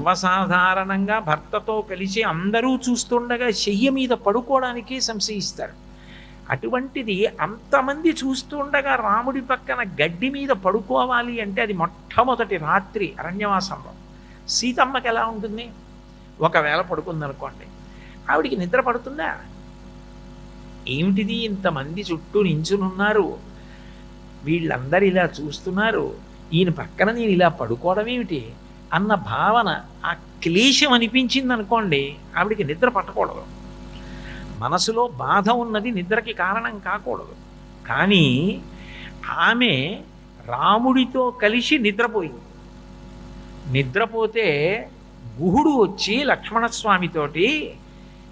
సర్వసాధారణంగా భర్తతో కలిసి అందరూ చూస్తుండగా చెయ్య మీద పడుకోవడానికి సంశయిస్తారు. అటువంటిది అంతమంది చూస్తుండగా రాముడి పక్కన గడ్డి మీద పడుకోవాలి అంటే అది మొట్టమొదటి రాత్రి అరణ్యవాసంలో. సీతమ్మకి ఎలా ఉంటుంది? ఒకవేళ పడుకుందనుకోండి. ఆవిడికి నిద్ర పడుతుందా? ఏమిటిది ఇంతమంది చుట్టూ నించునున్నారు? వీళ్ళందరూ ఇలా చూస్తున్నారు. ఈయన పక్కన నేను ఇలా పడుకోవడం ఏమిటి? అన్న భావన ఆ క్లేశం అనిపించింది అనుకోండి ఆవిడికి నిద్ర పట్టకూడదు. మనసులో బాధ ఉన్నది నిద్రకి కారణం కాకూడదు. కానీ ఆమె రాముడితో కలిసి నిద్రపోయింది. నిద్రపోతే గుహుడు వచ్చి లక్ష్మణస్వామితోటి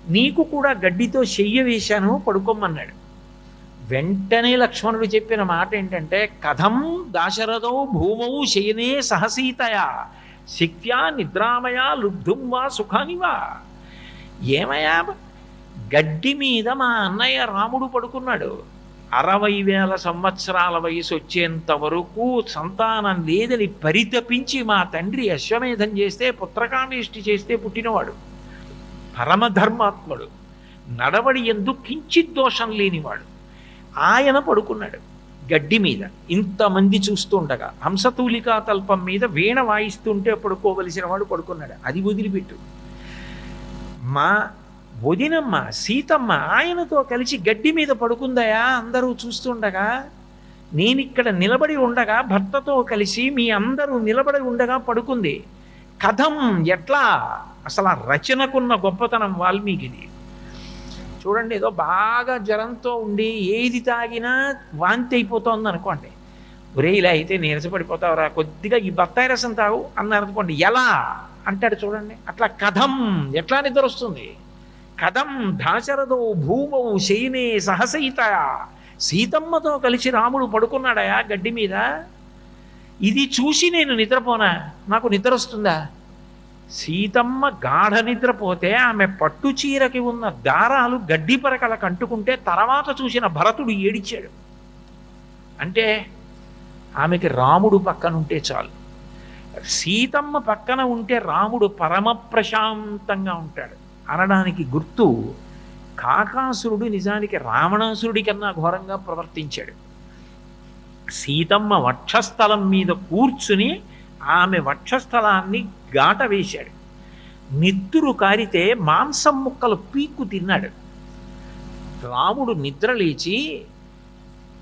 నీకు కూడా గడ్డితో చెయ్య వేశాను పడుకోమన్నాడు. వెంటనే లక్ష్మణుడు చెప్పిన మాట ఏంటంటే కథం దాశరథౌ భూమౌ శయనే సహసీతయా శక్త్యా నిద్రామయా లుబ్ధుం వా సుఖానివా ఏమయా గడ్డి మీద మా అన్నయ్య రాముడు పడుకున్నాడు. అరవై వేల సంవత్సరాల వయసు వచ్చేంత వరకు సంతానం లేదని పరితపించి మా తండ్రి అశ్వమేధం చేస్తే పుత్రకామేష్టి చేస్తే పుట్టినవాడు. పరమధర్మాత్ముడు. నడవడి ఎందు కించిత్ దోషం లేనివాడు. ఆయన పడుకున్నాడు. గడ్డి మీద. ఇంతమంది చూస్తుండగా హంసతూలికా తల్పం మీద వీణ వాయిస్తుంటే పడుకోవలసిన వాడు పడుకున్నాడు. అది వదిలిపెట్టు. మా వదినమ్మ సీతమ్మ ఆయనతో కలిసి గడ్డి మీద పడుకుందయా? అందరూ చూస్తుండగా నేనిక్కడ నిలబడి ఉండగా భర్తతో కలిసి మీ అందరూ నిలబడి ఉండగా పడుకుంది. కథం ఎట్లా? అసలు ఆ రచనకున్న గొప్పతనం వాల్మీకిది. చూడండి ఏదో బాగా జ్వరంతో ఉండి ఏది తాగినా వాంతి అయిపోతుంది అనుకోండి. ఒరే ఇలా అయితే నీరసపడిపోతావురా కొద్దిగా ఈ బత్తాయి రసం తాగు అన్నారు అనుకోండి ఎలా? అంటాడు చూడండి అట్లా కథం ఎట్లా నిద్ర వస్తుంది కథం దాశరథో భూమౌ శయనే సహసీత సీతమ్మతో కలిసి రాముడు పడుకున్నాడయా గడ్డి మీద? ఇది చూసి నేను నిద్రపోనా? నాకు నిద్ర వస్తుందా సీతమ్మ గాఢ నిద్రపోతే ఆమె పట్టు చీరకి ఉన్న దారాలు గడ్డి పరకలకు అంటుకుంటే తర్వాత చూసిన భరతుడు ఏడిచాడు అంటే ఆమెకి రాముడు పక్కన ఉంటే చాలు. సీతమ్మ పక్కన ఉంటే రాముడు పరమ ప్రశాంతంగా ఉంటాడు. అనడానికి గుర్తు కాకాసురుడు నిజానికి రావణాసురుడి కన్నా ఘోరంగా ప్రవర్తించాడు. సీతమ్మ వక్షస్థలం మీద కూర్చుని ఆమె వక్షస్థలాన్ని గాట వేశాడు. నిత్తురు కారితే మాంసం ముక్కలు పీక్కు తిన్నాడు. రాముడు నిద్ర లేచి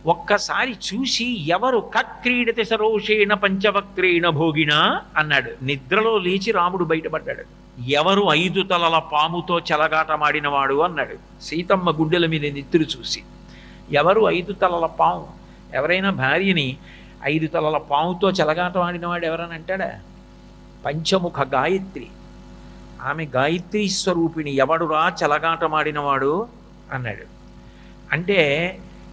ఒక్కసారి చూసి ఎవరు కక్రీడతి సరోషేణ పంచవక్రేణ భోగిన అన్నాడు. నిద్రలో లేచి రాముడు బయటపడ్డాడు. ఎవరు ఐదు తలల పాముతో చెలగాటమాడినవాడు అన్నాడు. సీతమ్మ గుండెల మీద నిత్తురు చూసి ఎవరు ఐదు తలల పాము? ఎవరైనా భార్యని ఐదు తలల పాముతో చెలగాటమాడినవాడు ఎవరని అంటాడా? పంచముఖ గాయత్రి. ఆమె గాయత్రి స్వరూపిణి ఎవడురా చెలగాటమాడినవాడు అన్నాడు. అంటే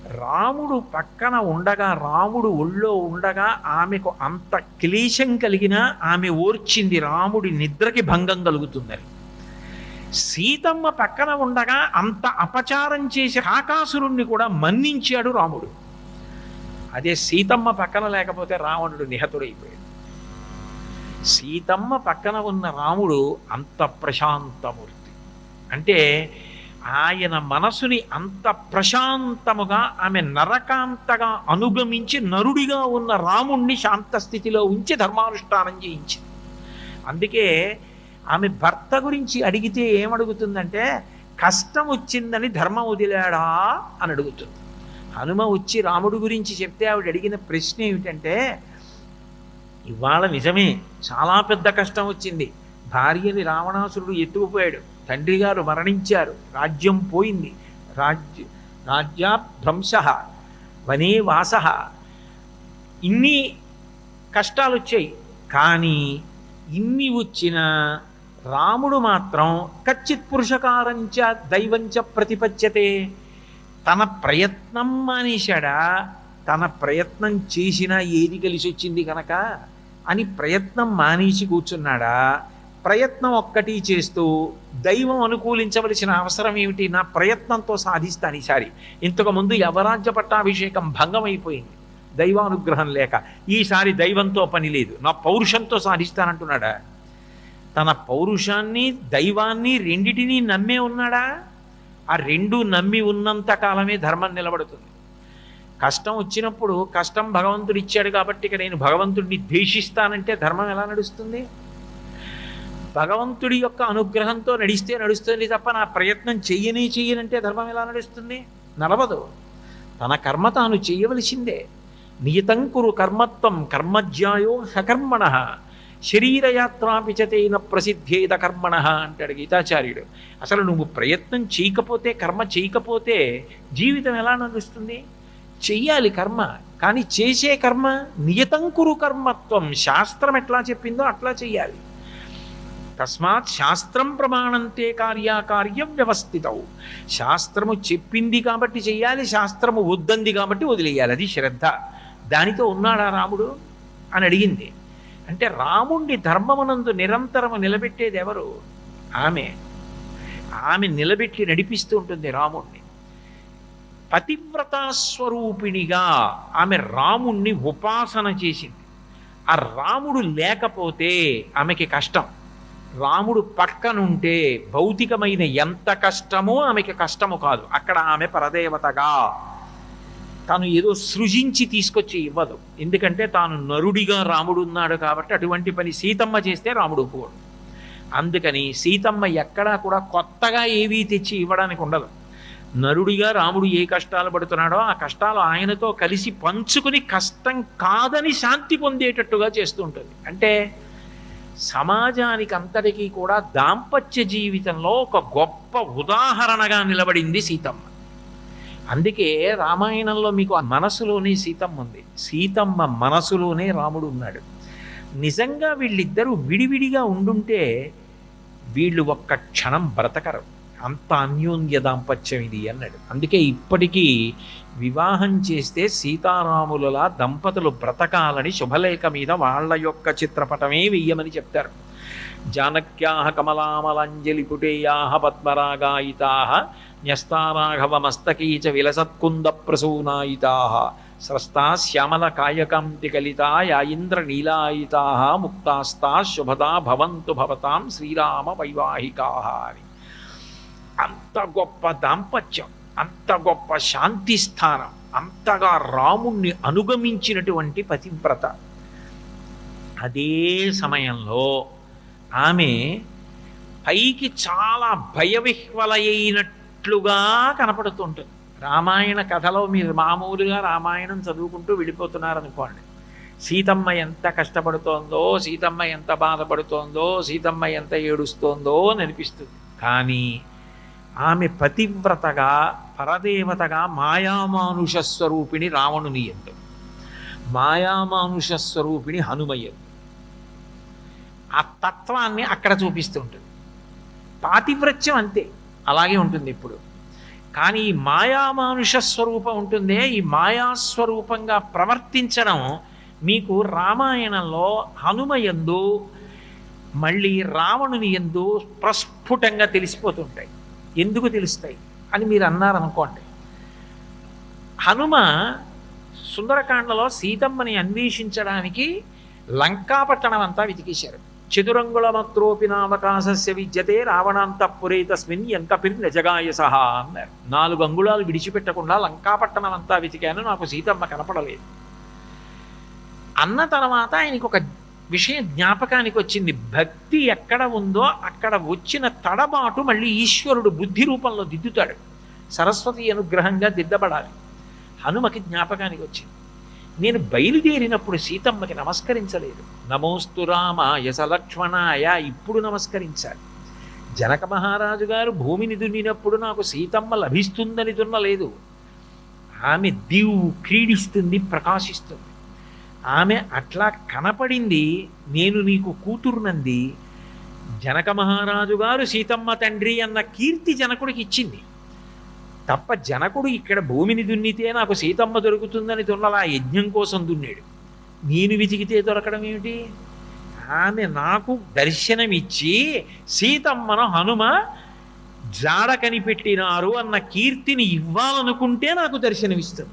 రాముడు పక్కన ఉండగా రాముడు ఒళ్ళో ఉండగా ఆమెకు అంత క్లేశం కలిగినా ఆమె ఓర్చింది రాముడి నిద్రకి భంగం కలుగుతుందని. సీతమ్మ పక్కన ఉండగా అంత అపచారం చేసి కాకాసురుణ్ణి కూడా మన్నించాడు రాముడు. అదే సీతమ్మ పక్కన లేకపోతే రావణుడు నిహతుడైపోయాడు. సీతమ్మ పక్కన ఉన్న రాముడు అంత ప్రశాంతమూర్తి. అంటే ఆయన మనసుని అంత ప్రశాంతముగా ఆమె నరకాంతగా అనుగమించి నరుడిగా ఉన్న రాముణ్ణి శాంత స్థితిలో ఉంచి ధర్మానుష్ఠానం చేయించింది. అందుకే ఆమె భర్త గురించి అడిగితే ఏమడుగుతుందంటే కష్టం వచ్చిందని ధర్మం వదిలాడా? అని అడుగుతుంది. హనుమ వచ్చి రాముడి గురించి చెప్తే ఆవిడ అడిగిన ప్రశ్న ఏమిటంటే ఇవాళ నిజమే చాలా పెద్ద కష్టం వచ్చింది. భార్యని రావణాసురుడు ఎత్తుకుపోయాడు. తండ్రి గారు మరణించారు. రాజ్యం పోయింది. రాజ్య రాజ్యాభ్రంశ వనే వాస. ఇన్ని కష్టాలు వచ్చాయి కానీ ఇన్ని వచ్చిన రాముడు మాత్రం కచ్చిత్ పురుషకారంచ దైవంచ ప్రతిపచ్యతే. తన ప్రయత్నం మానేశాడా? తన ప్రయత్నం చేసినా ఏది కలిసి వచ్చింది కనుక అని ప్రయత్నం మానేసి కూర్చున్నాడా? ప్రయత్నం ఒక్కటి చేస్తూ దైవం అనుకూలించవలసిన అవసరం ఏమిటి? నా ప్రయత్నంతో సాధిస్తాను ఈసారి. ఇంతకుముందు యవరాజ్య పట్టాభిషేకం భంగం అయిపోయింది దైవానుగ్రహం లేక ఈసారి దైవంతో పని లేదు. నా పౌరుషంతో సాధిస్తానంటున్నాడా? తన పౌరుషాన్ని దైవాన్ని రెండిటినీ నమ్మే ఉన్నాడా? ఆ రెండు నమ్మి ఉన్నంత కాలమే ధర్మం నిలబడుతుంది. కష్టం వచ్చినప్పుడు కష్టం భగవంతుడు ఇచ్చాడు కాబట్టి ఇక నేను భగవంతుడిని ద్వేషిస్తానంటే ధర్మం ఎలా నడుస్తుంది? భగవంతుడి యొక్క అనుగ్రహంతో నడిస్తే నడుస్తుంది తప్ప నా ప్రయత్నం చెయ్యనే చెయ్యనంటే ధర్మం ఎలా నడుస్తుంది? నడవదు. తన కర్మ తాను చేయవలసిందే. నియతం కురు కర్మత్వం కర్మజ్యాయో సకర్మణ. శరీరయాత్రాపిచతైన ప్రసిద్ధేద కర్మణ అంటాడు గీతాచార్యుడు. అసలు నువ్వు ప్రయత్నం చేయకపోతే కర్మ చేయకపోతే జీవితం ఎలా నడుస్తుంది? చెయ్యాలి కర్మ. కానీ చేసే కర్మ నియతంకురు కర్మత్వం. శాస్త్రం ఎట్లా చెప్పిందో అట్లా చెయ్యాలి. తస్మాత్ శాస్త్రం ప్రమాణంతే కార్యాకార్యం వ్యవస్థితవు శాస్త్రము చెప్పింది కాబట్టి చెయ్యాలి శాస్త్రము వద్దంది కాబట్టి వదిలేయాలి. అది శ్రద్ధ. దానితో ఉన్నాడా రాముడు? అని అడిగింది. అంటే రాముణ్ణి ధర్మమునందు నిరంతరము నిలబెట్టేది ఎవరు? ఆమె. ఆమె నిలబెట్టి నడిపిస్తూ ఉంటుంది రాముణ్ణి. పతివ్రతాస్వరూపిణిగా ఆమె రాముణ్ణి ఉపాసన చేసింది. ఆ రాముడు లేకపోతే ఆమెకి కష్టం. రాముడు పక్కనుంటే భౌతికమైన ఎంత కష్టమో ఆమెకి కష్టము కాదు. అక్కడ ఆమె పరదేవతగా. తాను ఏదో సృజించి తీసుకొచ్చి ఇవ్వదు. ఎందుకంటే తాను నరుడిగా రాముడు ఉన్నాడు కాబట్టి అటువంటి పని సీతమ్మ చేస్తే రాముడు ఒప్పుకోడు. అందుకని సీతమ్మ ఎక్కడా కూడా కొత్తగా ఏవీ తెచ్చి ఇవ్వడానికి ఉండదు. నరుడిగా రాముడు ఏ కష్టాలు పడుతున్నాడో ఆ కష్టాలు ఆయనతో కలిసి పంచుకుని కష్టం కాదని శాంతి పొందేటట్టుగా చేస్తూ ఉంటుంది. అంటే సమాజానికి అంతటికీ కూడా దాంపత్య జీవితంలో ఒక గొప్ప ఉదాహరణగా నిలబడింది సీతమ్మ. అందుకే రామాయణంలో మీకు ఆ మనసులోనే సీతమ్మ ఉంది. సీతమ్మ మనసులోనే రాముడు ఉన్నాడు. నిజంగా వీళ్ళిద్దరూ విడివిడిగా ఉండుంటే వీళ్ళు ఒక్క క్షణం బ్రతకరు. అంత అన్యోన్య దాంపత్యం ఇది అన్నాడు. అందుకే ఇప్పటికీ వివాహం చేస్తే సీతారాములలా దంపతులు బ్రతకాలని శుభలేఖ మీద వాళ్ళ యొక్క చిత్రపటమే వెయ్యమని చెప్తారు. జానక్యాహ కమలామలాంజలి పుటేయాహ పద్మరాగాయితాహ న్యస్తారాఘవమస్తకీ చ విలసత్కుంద ప్రసూనాయితాహ స్రస్తా శ్యామల కాయకాంతి కలితా యాయింద్ర నీలాయితాహ ముక్తాస్తా శుభదా భవంతు భవతాం శ్రీరామ వైవాహికాహ అని అంత గొప్ప దాంపత్యం అంత గొప్ప శాంతి స్థానం అంతగా రాముణ్ణి అనుగమించినటువంటి పతివ్రత. అదే సమయంలో ఆమె పైకి చాలా భయవిహ్వలయ్యినట్లుగా కనపడుతుంటుంది. రామాయణ కథలో మీరు మామూలుగా రామాయణం చదువుకుంటూ వెళ్ళిపోతున్నారనుకోండి. సీతమ్మ ఎంత కష్టపడుతోందో సీతమ్మ ఎంత బాధపడుతోందో సీతమ్మ ఎంత ఏడుస్తోందో అని అనిపిస్తుంది. కానీ ఆమె పతివ్రతగా పరదేవతగా మాయామానుష స్వరూపిణి రావణుని ఎందు. మాయామానుష స్వరూపిణి హనుమయ్యదు ఆ తత్వాన్ని అక్కడ చూపిస్తుంటుంది పాతివ్రత్యం అంతే అలాగే ఉంటుంది ఇప్పుడు. కానీ ఈ మాయామానుష స్వరూపం ఉంటుందే ఈ మాయాస్వరూపంగా ప్రవర్తించడం మీకు రామాయణంలో హనుమయందు మళ్ళీ రావణుని ఎందు ప్రస్ఫుటంగా తెలిసిపోతుంటాయి. ఎందుకు తెలుస్తాయి అని మీరు అన్నారనుకోండి. హనుమ సుందరకాండలో సీతమ్మని అన్వేషించడానికి లంకాపట్టణం అంతా వెతికేశారు చతురంగుళమత్రోపినావకాశస్య విద్యతే రావణాంతఃపురే తస్మిన్ ఎంకపిరి నిజగాయ సహా అన్నారు. నాలుగు అంగుళాలు విడిచిపెట్టకుండా లంకాపట్టణం అంతా వెతికాను నాకు సీతమ్మ కనపడలేదు. అన్న తర్వాత ఆయనకు ఒక విషయం జ్ఞాపకానికి వచ్చింది. భక్తి ఎక్కడ ఉందో అక్కడ వచ్చిన తడబాటు మళ్ళీ ఈశ్వరుడు బుద్ధి రూపంలో దిద్దుతాడు. సరస్వతి అనుగ్రహంగా దిద్దబడాలి. హనుమకి జ్ఞాపకానికి వచ్చింది. నేను బయలుదేరినప్పుడు సీతమ్మకి నమస్కరించలేదు. నమోస్తు రామ యసలక్ష్మణాయ ఇప్పుడు నమస్కరించాలి. జనక మహారాజు గారు భూమిని దున్నినప్పుడు నాకు సీతమ్మ లభిస్తుందని దున్నలేదు. ఆమె దివు క్రీడిస్తుంది ప్రకాశిస్తుంది. ఆమె అట్లా కనపడింది నేను నీకు కూతురునంది జనక మహారాజు గారు సీతమ్మ తండ్రి అన్న కీర్తి జనకుడికి ఇచ్చింది. తప్ప జనకుడు ఇక్కడ భూమిని దున్నితే నాకు సీతమ్మ దొరుకుతుందని దున్నలా యజ్ఞం కోసం దున్నాడు. నేను వెతికితే దొరకడం ఏమిటి? ఆమె నాకు దర్శనమిచ్చి సీతమ్మను హనుమ జాడ కనిపెట్టినారు అన్న కీర్తిని ఇవ్వాలనుకుంటే నాకు దర్శనమిస్తుంది.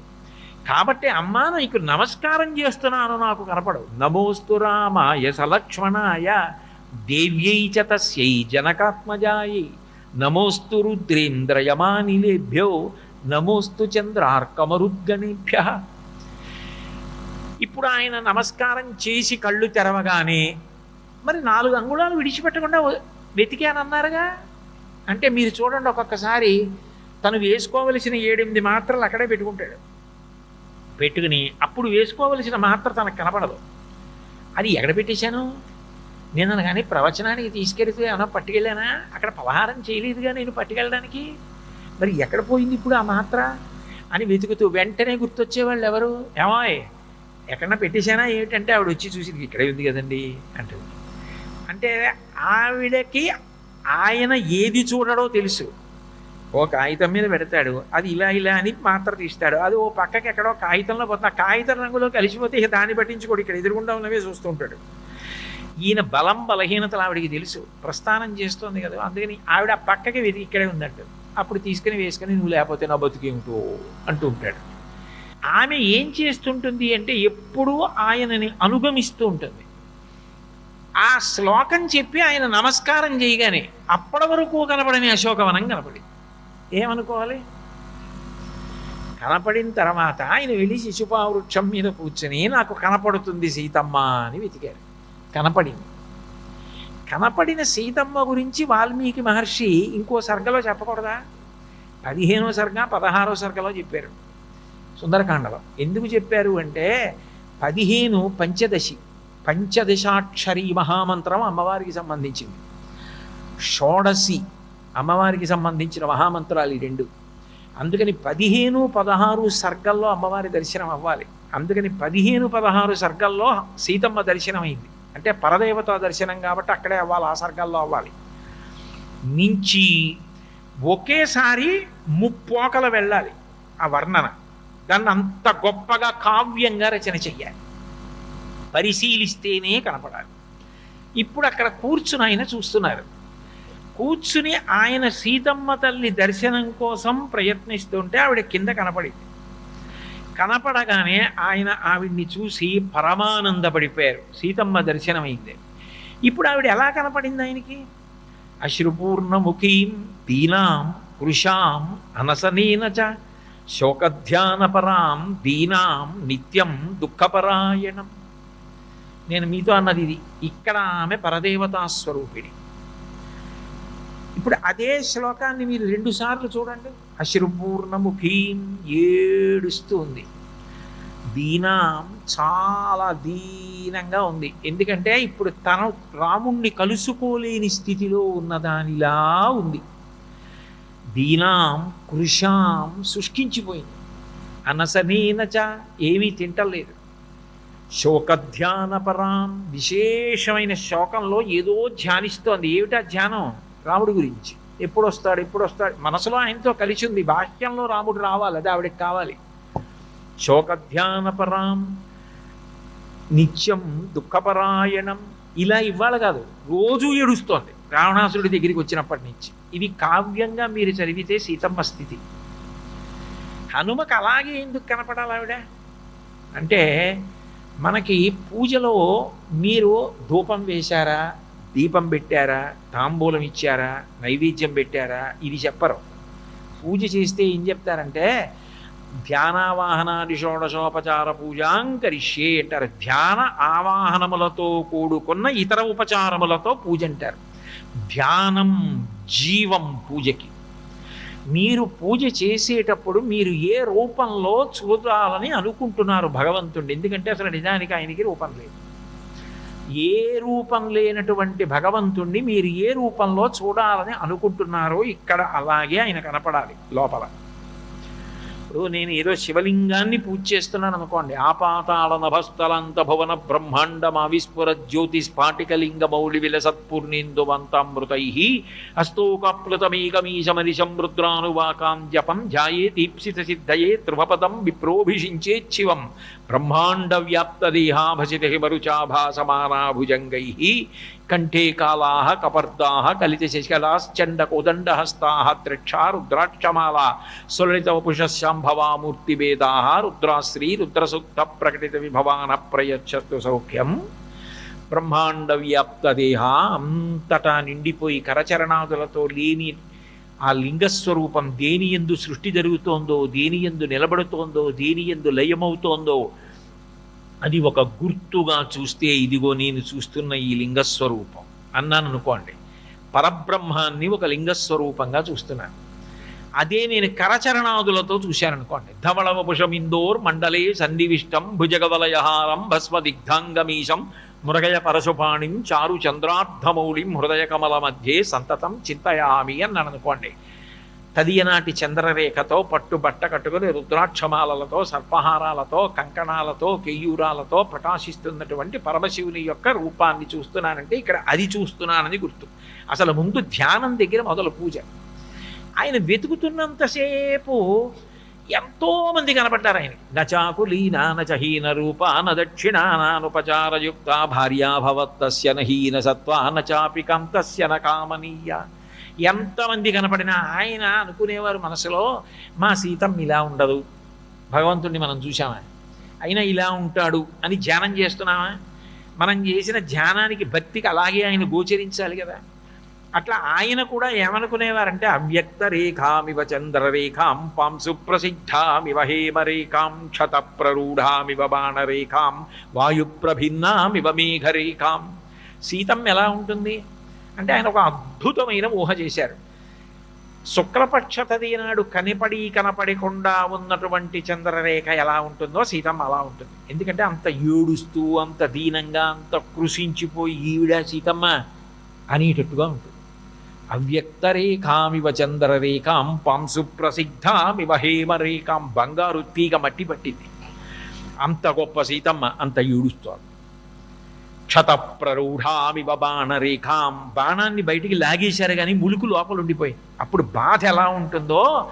కాబట్టి అమ్మా నీకు నమస్కారం చేస్తున్నాను నాకు కనపడవు. నమోస్తు రామ యసలక్ష్మణాయ దేవ్యై చ తస్యై జనకాత్మజాయై. నమోస్తు రుద్రేంద్రయమానిలేభ్యో నమోస్తు చంద్రార్కమరుద్గణేభ్య. ఇప్పుడు ఆయన నమస్కారం చేసి కళ్ళు తెరవగానే మరి నాలుగు అంగుళాలు విడిచిపెట్టకుండా వెతికానన్నారుగా? అంటే మీరు చూడండి ఒక్కొక్కసారి తను వేసుకోవలసిన ఏడెనిమిది మాత్రలు అక్కడే పెట్టుకుంటాడు. పెట్టుకుని అప్పుడు వేసుకోవలసిన మాత్ర తనకు కనపడదు. అది ఎక్కడ పెట్టేశాను? నేను అనగానే ప్రవచనానికి తీసుకెళ్తే ఏమైనా పట్టుకెళ్ళానా? అక్కడ పలహారం చేయలేదుగా నేను పట్టుకెళ్ళడానికి? మరి ఎక్కడ పోయింది ఇప్పుడు ఆ మాత్ర? అని వెతుకుతూ వెంటనే గుర్తొచ్చేవాళ్ళు ఎవరు? ఏమాయ్ ఎక్కడన్నా పెట్టేశానా? ఏమిటంటే ఆవిడ వచ్చి చూసి ఇక్కడే ఉంది కదండి అంటుంది. అంటే ఆవిడకి ఆయన ఏది చూడడో తెలుసు. ఓ కాగితం మీద పెడతాడు. అది ఇలా ఇలా అని మాత్ర తీస్తాడు. అది ఓ పక్కకి ఎక్కడో కాగితంలో పోతుంది. ఆ కాగితం రంగులో కలిసిపోతే ఇక దాన్ని పట్టించుకోడు ఇక్కడ ఎదురుగుండా ఉన్నవే చూస్తుంటాడు ఈయన బలం బలహీనతలు ఆవిడికి తెలుసు. ప్రస్థానం చేస్తుంది కదా. అందుకని ఆవిడ ఆ పక్కకి వెతికి ఇక్కడే ఉందంట. అప్పుడు తీసుకుని వేసుకుని నువ్వు లేకపోతే నా బతికేమిటో అంటూ ఉంటాడు. ఆమె ఏం చేస్తుంటుంది అంటే ఎప్పుడూ ఆయనని అనుగమిస్తూ ఉంటుంది. ఆ శ్లోకం చెప్పి ఆయన నమస్కారం చేయగానే అప్పటి వరకు కనపడని అశోకవనం కనపడి ఏమనుకోవాలి? కనపడిన తర్వాత ఆయన వెళ్ళి శిశుపా వృక్షం మీద కూర్చొని నాకు కనపడుతుంది సీతమ్మ అని వెతికారు. కనపడింది. కనపడిన సీతమ్మ గురించి వాల్మీకి మహర్షి ఇంకో సర్గలో చెప్పకూడదా? పదిహేనో సర్గ పదహారో సర్గలో చెప్పారు. సుందరకాండలో ఎందుకు చెప్పారు అంటే పదిహేను పంచదశి పంచదశాక్షరి మహామంత్రం అమ్మవారికి సంబంధించింది. షోడసి అమ్మవారికి సంబంధించిన మహామంత్రాలు ఈ రెండు. అందుకని పదిహేను పదహారు సర్గల్లో అమ్మవారి దర్శనం అవ్వాలి. అందుకని పదిహేను పదహారు సర్గల్లో సీతమ్మ దర్శనం అయింది. అంటే పరదేవత దర్శనం కాబట్టి అక్కడే అవ్వాలి ఆ సర్గల్లో అవ్వాలి. నుంచి ఒకేసారి ముప్పోకల వెళ్ళాలి ఆ వర్ణన. దాన్ని అంత గొప్పగా కావ్యంగా రచన చెయ్యాలి. పరిశీలిస్తేనే కనపడాలి. ఇప్పుడు అక్కడ కూర్చుని ఆయన చూస్తున్నారు. కూర్చుని ఆయన సీతమ్మ తల్లి దర్శనం కోసం ప్రయత్నిస్తుంటే ఆవిడ కింద కనపడింది. కనపడగానే ఆయన ఆవిడ్ని చూసి పరమానందపడిపోయారు. సీతమ్మ దర్శనమైంది. ఇప్పుడు ఆవిడ ఎలా కనపడింది ఆయనకి? అశ్రుపూర్ణముఖీం దీనాం కృషాం అనసనేన చ శోకధ్యానపరాం దీనాం నిత్యం దుఃఖపరాయణం. నేను మీతో అన్నది ఇది. ఇక్కడ ఆమె పరదేవతాస్వరూపిణి ఇప్పుడు అదే శ్లోకాన్ని మీరు రెండు సార్లు చూడండి. అశ్రుపూర్ణముఖీం ఏడుస్తూ ఉంది. దీనాం చాలా దీనంగా ఉంది. ఎందుకంటే ఇప్పుడు తన రాముణ్ణి కలుసుకోలేని స్థితిలో ఉన్నదానిలా ఉంది. దీనాం కృషాం శుష్కించిపోయింది. అనసనీనచ ఏమీ తింటలేదు. శోకధ్యానపరాం విశేషమైన శోకంలో ఏదో ధ్యానిస్తోంది. ఏమిటా ధ్యానం? రాముడి గురించి. ఎప్పుడు వస్తాడు ఎప్పుడు వస్తాడు మనసులో ఆయనతో కలిసి ఉంది. బాహ్యంలో రాముడు రావాలి అది ఆవిడకి కావాలి. శోకధ్యానపరాం నిత్యం దుఃఖపరాయణం. ఇలా ఇవ్వాలి కాదు. రోజు ఏడుస్తోంది. రావణాసురుడి దగ్గరికి వచ్చినప్పటి నుంచి. ఇది కావ్యంగా మీరు చదివితే సీతమ్మ స్థితి. హనుమకు అలాగే ఎందుకు కనపడాలి ఆవిడ? అంటే మనకి పూజలో మీరు ధూపం వేశారా? దీపం పెట్టారా? తాంబూలం ఇచ్చారా? నైవేద్యం పెట్టారా? ఇది చెప్పరు. పూజ చేస్తే ఏం చెప్తారంటే ధ్యానావాహనాది షోడశోపచార పూజాం కరిష్యే అంటారు. ధ్యాన ఆవాహనములతో కూడుకున్న ఇతర ఉపచారములతో పూజ అంటారు. ధ్యానం జీవం పూజకి. మీరు పూజ చేసేటప్పుడు మీరు ఏ రూపంలో చూడాలని అనుకుంటున్నారు భగవంతుడిని ఎందుకంటే అసలు నిజానికి ఆయనకి రూపం లేదు. ఏ రూపం లేనటువంటి భగవంతుణ్ణి మీరు ఏ రూపంలో చూడాలని అనుకుంటున్నారో ఇక్కడ అలాగే ఆయన కనపడాలి లోపల. ఇప్పుడు నేను ఏదో శివలింగాన్ని పూజ చేస్తున్నాను అనుకోండి. ఆపాతాళ నభస్థలంత భువన బ్రహ్మాండం అవిస్ఫుర జ్యోతి స్ఫాటికలింగ మౌళి విలసత్పూర్ణేందువంతామృతై హస్తోకప్లుతమేకమీశమనిశం రుద్రానువాకాం జపం ధ్యాయే దీప్సిత సిద్ధయే త్రువపదం విప్రోభిషించే శివం బ్రహ్మాండ వ్యాప్త దేహాభసిత హిమరుచాభాసమానా భుజంగై కంఠే కాళా కపర్దా కలిత శశికలాశ్చండ కోదండహస్తా ద్రక్షా రుద్రాక్షమాలా సులలిత వపుషశాంభవామూర్తి వేదా రుద్రాశ్రీ రుద్రసూక్త ప్రకటిత విభవాన ప్రయచ్చతు సౌఖ్యం బ్రహ్మాండ వ్యాప్త దేహ అంతటా నిండిపోయి కరచరణాదులతో లేని ఆ లింగస్వరూపం దేని ఎందు సృష్టి జరుగుతోందో దేని ఎందు నిలబడుతోందో దేని ఎందు లయమవుతోందో అది ఒక గుర్తుగా చూస్తే ఇదిగో నేను చూస్తున్న ఈ లింగస్వరూపం. అన్నాను అనుకోండి. పరబ్రహ్మాన్ని ఒక లింగస్వరూపంగా చూస్తున్నాను. అదే నేను కరచరణాదులతో చూశాననుకోండి ధవళవపుషమిందోర్ మండలే సంధివిష్టం భుజగవలయహారం భస్మదిగ్ధాంగమీశం మృగయ పరశుపాణిం చారు చంద్రార్ధమౌళిం హృదయ కమల మధ్యే సంతతం చింతయామి అన్నాను అనుకోండి. తదియనాటి చంద్రరేఖతో పట్టు బట్ట కట్టుకుని రుద్రాక్షమాలలతో సర్పహారాలతో కంకణాలతో కెయ్యూరాలతో ప్రకాశిస్తున్నటువంటి పరమశివుని యొక్క రూపాన్ని చూస్తున్నానంటే ఇక్కడ అది చూస్తున్నానని గుర్తు. అసలు ముందు ధ్యానం దగ్గర మొదలు పూజ. ఆయన వెతుకుతున్నంతసేపు ఎంతోమంది కనపడ్డారు ఆయన నచాకులీనా నచహీన రూప న దక్షిణానానుపచారయుక్త భార్యాభవత్తస్య నహీన సత్వా నచాపి కంతస్య న కామనీయ ఎంతమంది కనపడినా ఆయన అనుకునేవారు మనసులో మా సీతమ్మ ఇలా ఉండదు. భగవంతుణ్ణి మనం చూసామా అయినా ఇలా ఉంటాడు అని ధ్యానం చేస్తున్నామా? మనం చేసిన ధ్యానానికి భక్తికి అలాగే ఆయన గోచరించాలి కదా. అట్లా ఆయన కూడా ఏమనుకునేవారంటే అవ్యక్త రేఖామివ చంద్రరేఖాం పాం సుప్రసిద్ధామివ హేమరేఖాం క్షత ప్రరూఢామివ బాణరేఖాం వాయుప్రభిన్నామివ మేఘరేఖాం సీతం ఎలా ఉంటుంది? అంటే ఆయన ఒక అద్భుతమైన ఊహ చేశారు. శుక్లపక్ష నాడు కనిపడి కనపడకుండా ఉన్నటువంటి చంద్రరేఖ ఎలా ఉంటుందో సీతమ్మ అలా ఉంటుంది. ఎందుకంటే అంత ఏడుస్తూ అంత దీనంగా అంత కృషించిపోయి ఈవిడ సీతమ్మ అనేటట్టుగా ఉంటుంది. అవ్యక్తరేఖామివ చంద్రరేఖాం పాంసు ప్రసిద్ధామివ హేమరేఖాం బంగారు తీగ మట్టి పట్టింది. అంత గొప్ప సీతమ్మ అంత ఏడుస్తోంది. క్షత ప్రరూఢామివ బాణరేఖాం. బాణాన్ని బయటికి లాగేశారు కానీ ములుకు లోపల ఉండిపోయింది అప్పుడు బాధ ఎలా ఉంటుందో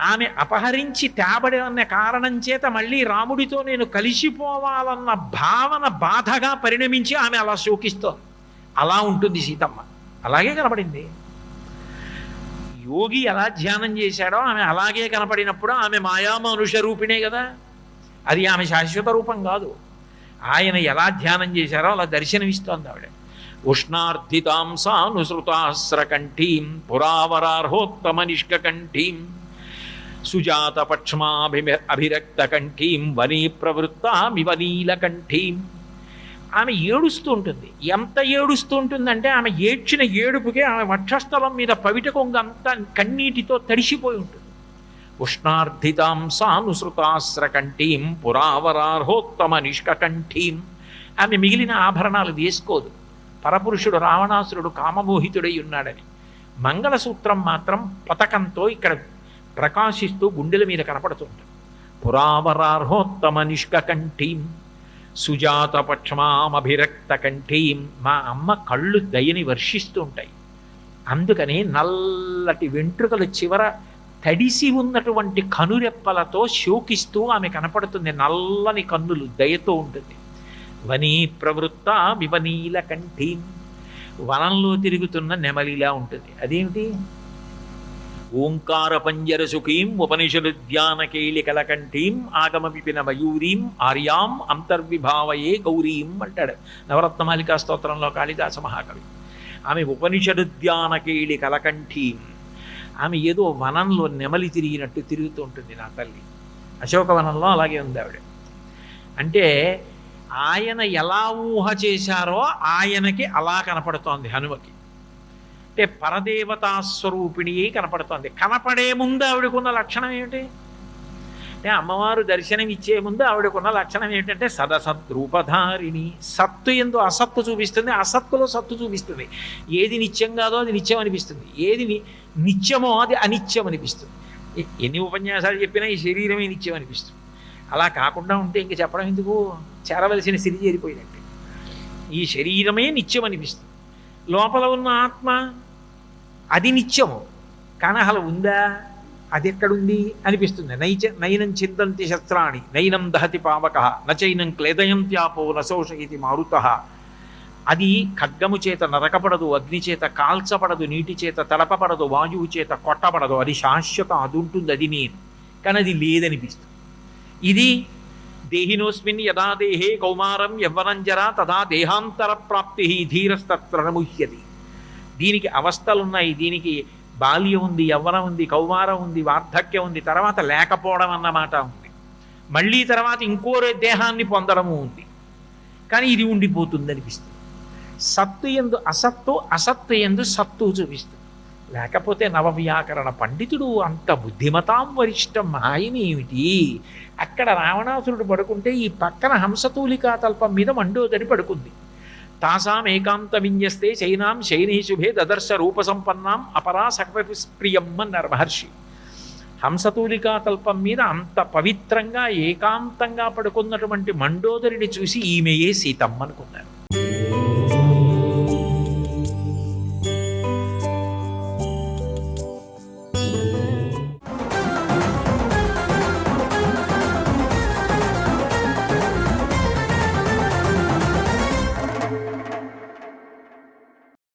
ఆమె అపహరించి తేబడి అన్న కారణం చేత మళ్ళీ రాముడితో నేను కలిసిపోవాలన్న భావన బాధగా పరిణమించి ఆమె అలా శోకిస్తోంది. అలా ఉంటుంది సీతమ్మ. అలాగే కనపడింది. యోగి ఎలా ధ్యానం చేశాడో ఆమె అలాగే కనపడినప్పుడు ఆమె మాయామనుష రూపిణే కదా. అది ఆమె శాశ్వత రూపం కాదు. ఆయన ఎలా ధ్యానం చేశారో అలా దర్శనమిస్తోంది ఆవిడ. ఉష్ణార్థితాం సానుసృతాస్రకంఠీం పురావరార్హోత్తమ నిష్కంఠీం సుజాత పక్ష్మాభిమి అభిరక్త కంఠీం వనీ ప్రవృత్తామివ నీలకంఠీం. ఆమె ఏడుస్తూ ఉంటుంది. ఎంత ఏడుస్తూ ఉంటుందంటే ఆమె ఏడ్చిన ఏడుపుకే ఆమె వక్షస్థలం మీద పవిట కొంగ అంతా కన్నీటితో తడిసిపోయి ఉంటుంది. ఉష్ణార్థితాం సానుసృతాస్రకంఠీం పురావరార్హోత్తమ నిష్కంఠీం ఆమె మిగిలిన ఆభరణాలు వేసుకోదు. పరపురుషుడు రావణాసురుడు కామమోహితుడై ఉన్నాడని మంగళసూత్రం మాత్రం పతకంతో ఇక్కడ ప్రకాశిస్తూ గుండెల మీద కనపడుతుంటుంది. పురావరార్హోత్తమ నిష్కంఠీం సుజాత పక్షమామభిరక్త కంఠీం మా అమ్మ కళ్ళు దయని వర్షిస్తూ ఉంటాయి. అందుకని నల్లటి వెంట్రుకలు చివర తడిసి ఉన్నటువంటి కనురెప్పలతో శోకిస్తూ ఆమె కనపడుతుంది. నల్లని కన్నులు దయతో ఉంటుంది. వనీ ప్రవృత్త వివనీల కంఠీం. వనంలో తిరుగుతున్న నెమలిలా ఉంటుంది. అదేమిటి? ఓంకార పంజర సుఖీం ఉపనిషదుద్యాన కేళికల కంఠీం ఆగమ విపిన మయూరీం ఆర్యాం అంతర్విభావయే గౌరీం అంటాడు. నవరత్నమాలికా స్తోత్రంలో కాళిదాస మహాకవి. ఆమె ఉపనిషదుద్యాన కేళికల కంఠీం. ఆమె ఏదో వనంలో నెమలి తిరిగినట్టు తిరుగుతూ ఉంటుంది నా తల్లి. అశోకవనంలో అలాగే ఉంది ఆవిడ. అంటే ఆయన ఎలా ఊహ చేశారో ఆయనకి అలా కనపడుతోంది హనుమకి. అంటే పరదేవతా స్వరూపిణి కనపడుతోంది. కనపడే ముందు ఆవిడకున్న లక్షణం ఏమిటి? అంటే అమ్మవారు దర్శనం ఇచ్చే ముందు ఆవిడకున్న లక్షణం ఏంటంటే సదసద్రూపధారిణి సత్తు ఎందు అసత్తు చూపిస్తుంది అసత్తులో సత్తు చూపిస్తుంది. ఏది నిత్యం కాదో అది నిత్యం అనిపిస్తుంది. ఏది నిత్యమో అది అనిత్యం అనిపిస్తుంది. ఎన్ని ఉపన్యాసాలు చెప్పినా ఈ శరీరమే నిత్యం అనిపిస్తుంది. అలా కాకుండా ఉంటే ఇంక చెప్పడం ఎందుకు? చేరవలసిన స్థితి చేరిపోయినట్టే ఈ శరీరమే నిత్యం అనిపిస్తుంది. లోపల ఉన్న ఆత్మ అది నిత్యము. కానీ అసలు ఉందా? అది ఎక్కడుంది అనిపిస్తుంది. నైచ నైనం చిందంతి శస్త్రాణి నైనం దహతి పావక నచైనం క్లేదయంత్యాపో ఇది మారుత. అది ఖడ్గము చేత నరకపడదు అగ్ని చేత కాల్చబడదు నీటి చేత తలపబడదు వాయువు చేత కొట్టబడదు. అది శాశ్వత అది ఉంటుంది అది నేను. కానీ అది లేదనిపిస్తుంది. ఇది దేహినోస్మిన్ యదా దేహే కౌమారం యవ్వనంజర తదా దేహాంతర ప్రాప్తి ధీరస్తత్రముహ్యది దీనికి అవస్థలున్నాయి దీనికి బాల్యం ఉంది యవ్వనం ఉంది కౌమారం ఉంది వార్ధక్యం ఉంది తర్వాత లేకపోవడం అన్నమాట ఉంది. మళ్ళీ తర్వాత ఇంకో దేహాన్ని పొందడము ఉంది. కానీ ఇది ఉండిపోతుంది అనిపిస్తుంది. సత్తు ఎందు అసత్తు అసత్తు ఎందు సత్తు చూపిస్తుంది. లేకపోతే నవవ్యాకరణ పండితుడు అంత బుద్ధిమతాం వరిష్టం ఆయన ఏమిటి? అక్కడ రావణాసురుడు పడుకుంటే ఈ పక్కన హంసతూలికా తల్పం మీద మండోదరి పడుకుంది. తాసాం ఏకాంత విన్యస్తే శైనాం శైనీ శుభే దదర్శ రూపసంపన్నాం అపరా సకప్రియం అన్నారు మహర్షి హంసతూలికా తల్పం మీద అంత పవిత్రంగా ఏకాంతంగా పడుకున్నటువంటి మండోదరిని చూసి ఈమెయే సీతమ్మ అనుకున్నారు